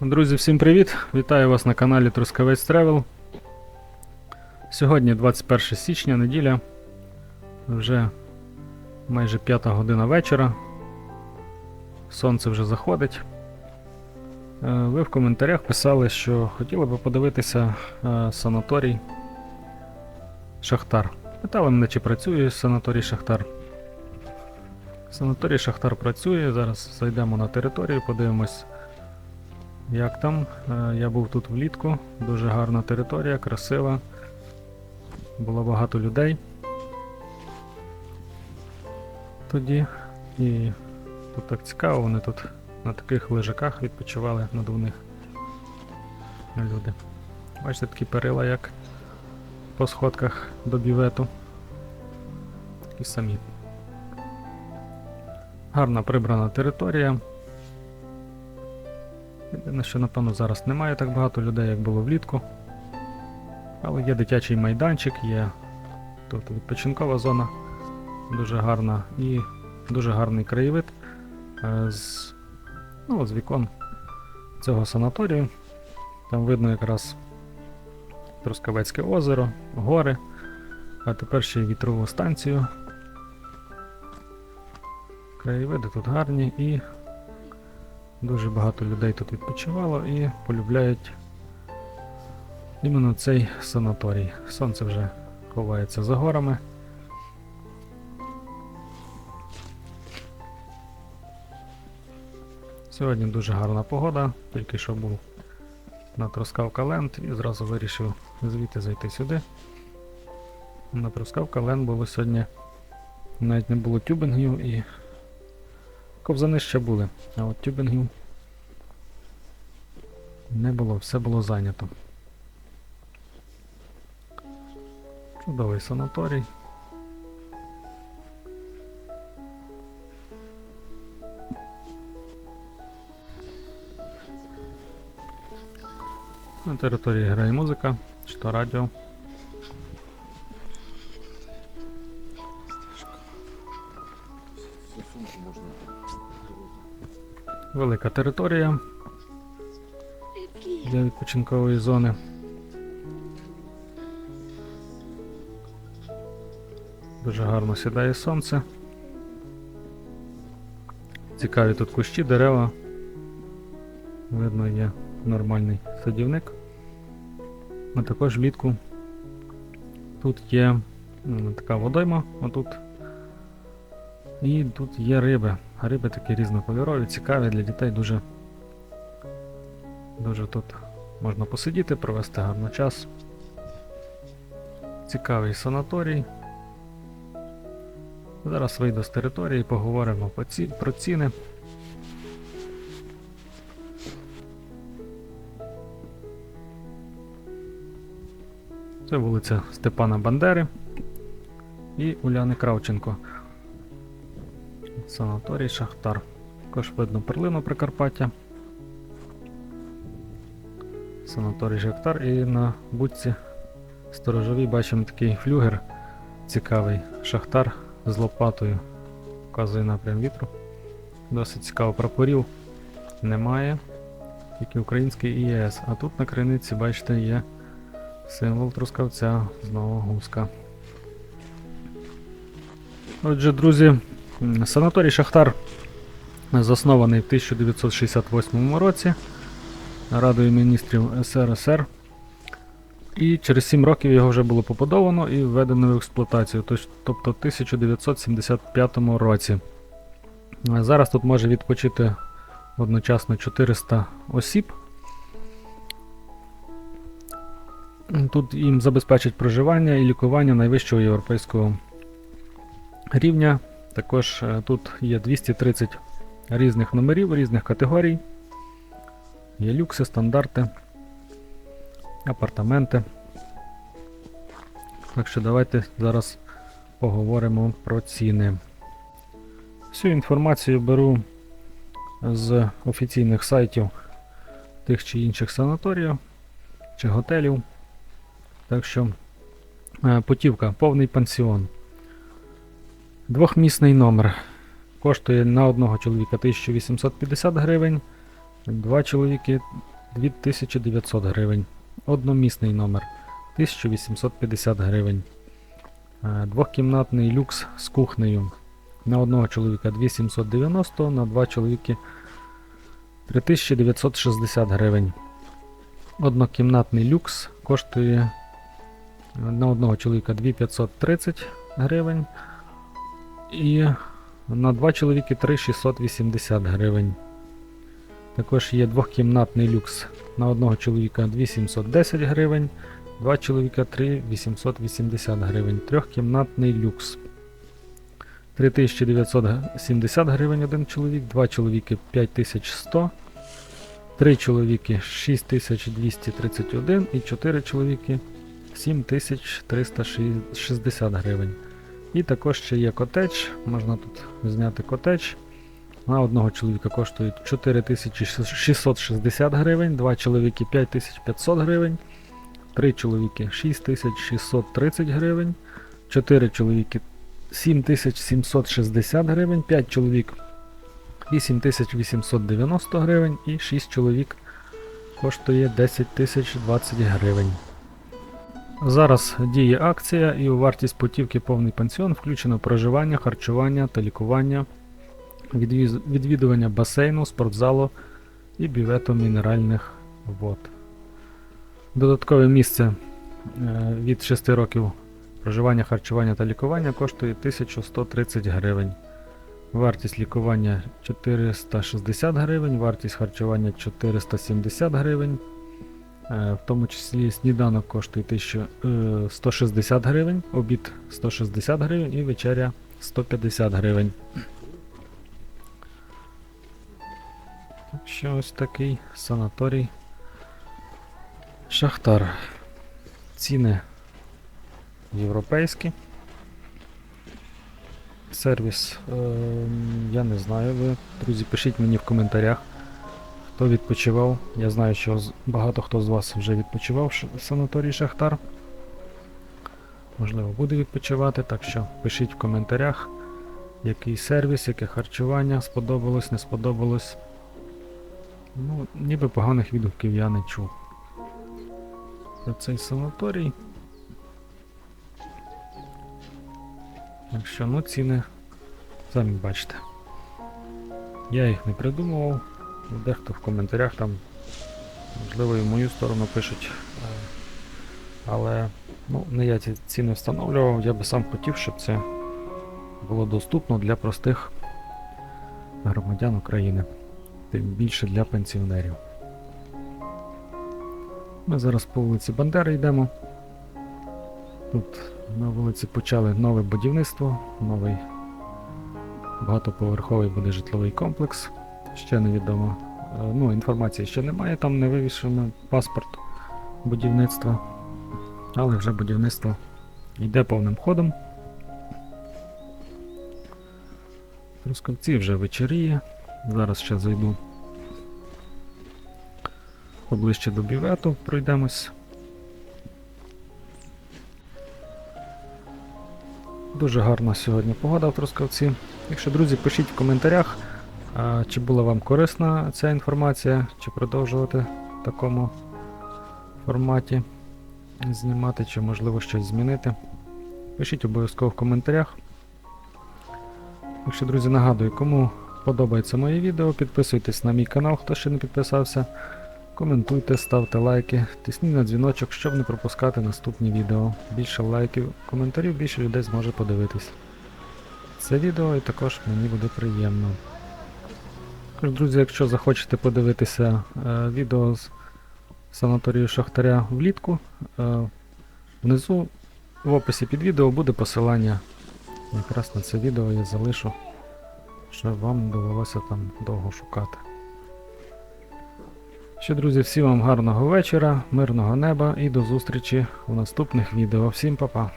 Друзі, всім привіт! Вітаю вас на каналі Трускавець Travel. Сьогодні 21 січня, неділя. Вже майже 5 година вечора. Сонце вже заходить. Е, Ви в коментарях писали, що хотіли би подивитися е, санаторій Шахтар. Питали мене, чи працює санаторій Шахтар. Санаторій Шахтар працює. Зараз зайдемо на територію, подивимось. Як там? Е, Я був тут влітку, дуже гарна територія, красива. Було багато людей. Тоді. І тут так цікаво, вони тут на таких лежаках відпочивали надувних люди. Бачите, такі перила, як по сходках до бівету. І самі. Гарна прибрана територія. Єдине, що напевно зараз немає так багато людей, як було влітку. Але є дитячий майданчик, є тут відпочинкова зона дуже гарна і дуже гарний краєвид е, з, ну, з вікон цього санаторію. Там видно якраз Трускавецьке озеро, гори, а тепер ще й вітрову станцію. Краєвиди тут гарні і Дуже багато людей тут відпочивало і полюбляють іменно цей санаторій. Сонце вже ховається за горами. Сьогодні дуже гарна погода, тільки що був на Ленд і зразу вирішив звідти зайти сюди. На Трускавка Ленд було сьогодні навіть не було тюбингів і Ковзани ще були, а от тюбингів не було, все було зайнято. Чудовий санаторій. На території грає музика, чи то радіо. Велика територія для відпочинкової зони. Дуже гарно сідає сонце. Цікаві тут кущі, дерева. Видно, є нормальний садівник. А також влітку тут є така водойма, отут. І тут є риби. А риби такі різнокольорові, цікаві для дітей дуже. Дуже тут можна посидіти, провести гарно час. Цікавий санаторій. Зараз вийду з території, поговоримо про ціни. Це вулиця Степана Бандери і Уляни Кравченко. Санаторій Шахтар. Також видно перлину Прикарпаття. Санаторій Шахтар і на будці сторожовій бачимо такий флюгер цікавий. Шахтар з лопатою. Вказує напрям вітру. Досить цікаво прапорів немає. Тільки український і ЄС. А тут на криниці, бачите, є символ трускавця, знову гуска. Отже, друзі, санаторій Шахтар заснований в 1968 році Радою міністрів СРСР. І через 7 років його вже було побудовано і введено в експлуатацію, тобто в 1975 році. Зараз тут може відпочити одночасно 400 осіб. Тут їм забезпечать проживання і лікування найвищого європейського рівня. Також е, тут є 230 різних номерів, різних категорій. Є люкси, стандарти, апартаменти. Так що давайте зараз поговоримо про ціни. Всю інформацію беру з офіційних сайтів тих чи інших санаторіїв чи готелів. Так що е, путівка, повний пансіон. Двохмісний номер. Коштує на одного чоловіка 1850 гривень. Два чоловіки 2900 гривень. Одномісний номер 1850 гривень. Е, Двохкімнатний люкс з кухнею. На одного чоловіка 2790, на два чоловіки 3960 гривень. Однокімнатний люкс коштує е, на одного чоловіка 2530 гривень. І на два чоловіки 3680 гривень. Також є двохкімнатний люкс на одного чоловіка 2710 гривень, два чоловіка 3880 гривень. Трьохкімнатний люкс 3970 гривень один чоловік, два чоловіки 5100, три чоловіки 6231 і чотири чоловіки 7360 гривень. І також ще є котедж, можна тут зняти котедж. На одного чоловіка коштують 4660 гривень, два чоловіки 5500 гривень, три чоловіки 6630 гривень, чотири чоловіки 7760 гривень, 5 чоловік 8890 гривень і 6 чоловік коштує 10020 гривень. Зараз діє акція і у вартість путівки повний пансіон включено проживання, харчування та лікування, відвідування басейну, спортзалу і бювету мінеральних вод. Додаткове місце е, від 6 років проживання, харчування та лікування коштує 1130 гривень. Вартість лікування 460 гривень, вартість харчування 470 гривень. Е, В тому числі сніданок коштує 1160 гривень, обід 160 гривень і вечеря 150 гривень. Що ось такий санаторій Шахтар. Ціни європейські. Сервіс, е, я не знаю. Ви, друзі, пишіть мені в коментарях, хто відпочивав. Я знаю, що багато хто з вас вже відпочивав в санаторії Шахтар. Можливо, буде відпочивати, так що пишіть в коментарях, який сервіс, яке харчування сподобалось, не сподобалось. Ну, ніби поганих відгуків я не чув. Про цей санаторій. Так ну, ціни самі бачите. Я їх не придумував. Дехто в коментарях там, можливо, і в мою сторону пишуть. е, Але ну, не я ці ціни встановлював, я би сам хотів, щоб це було доступно для простих громадян України, тим більше для пенсіонерів. Ми зараз по вулиці Бандери йдемо. Тут на вулиці почали нове будівництво, новий багатоповерховий буде житловий комплекс. Ще невідомо. Е, Ну, інформації ще немає, там не вивішено паспорт будівництва. Але вже будівництво йде повним ходом. Трускавці вже вечоріє. Зараз ще зайду поближче до бювету, пройдемось. Дуже гарна сьогодні погода в Трускавці. Якщо, друзі, пишіть в коментарях, чи була вам корисна ця інформація, чи продовжувати в такому форматі знімати, чи можливо щось змінити. Пишіть обов'язково в коментарях. Якщо, друзі, нагадую, кому подобається моє відео, підписуйтесь на мій канал, хто ще не підписався. Коментуйте, ставте лайки, тисніть на дзвіночок, щоб не пропускати наступні відео. Більше лайків, коментарів, більше людей зможе подивитись. Це відео і також мені буде приємно. Друзі, якщо захочете подивитися е, відео з санаторію Шахтаря влітку, е, внизу в описі під відео буде посилання. Якраз на це відео я залишу, щоб вам довелося там довго шукати. Що, друзі, всім вам гарного вечора, мирного неба і до зустрічі у наступних відео. Всім па-па!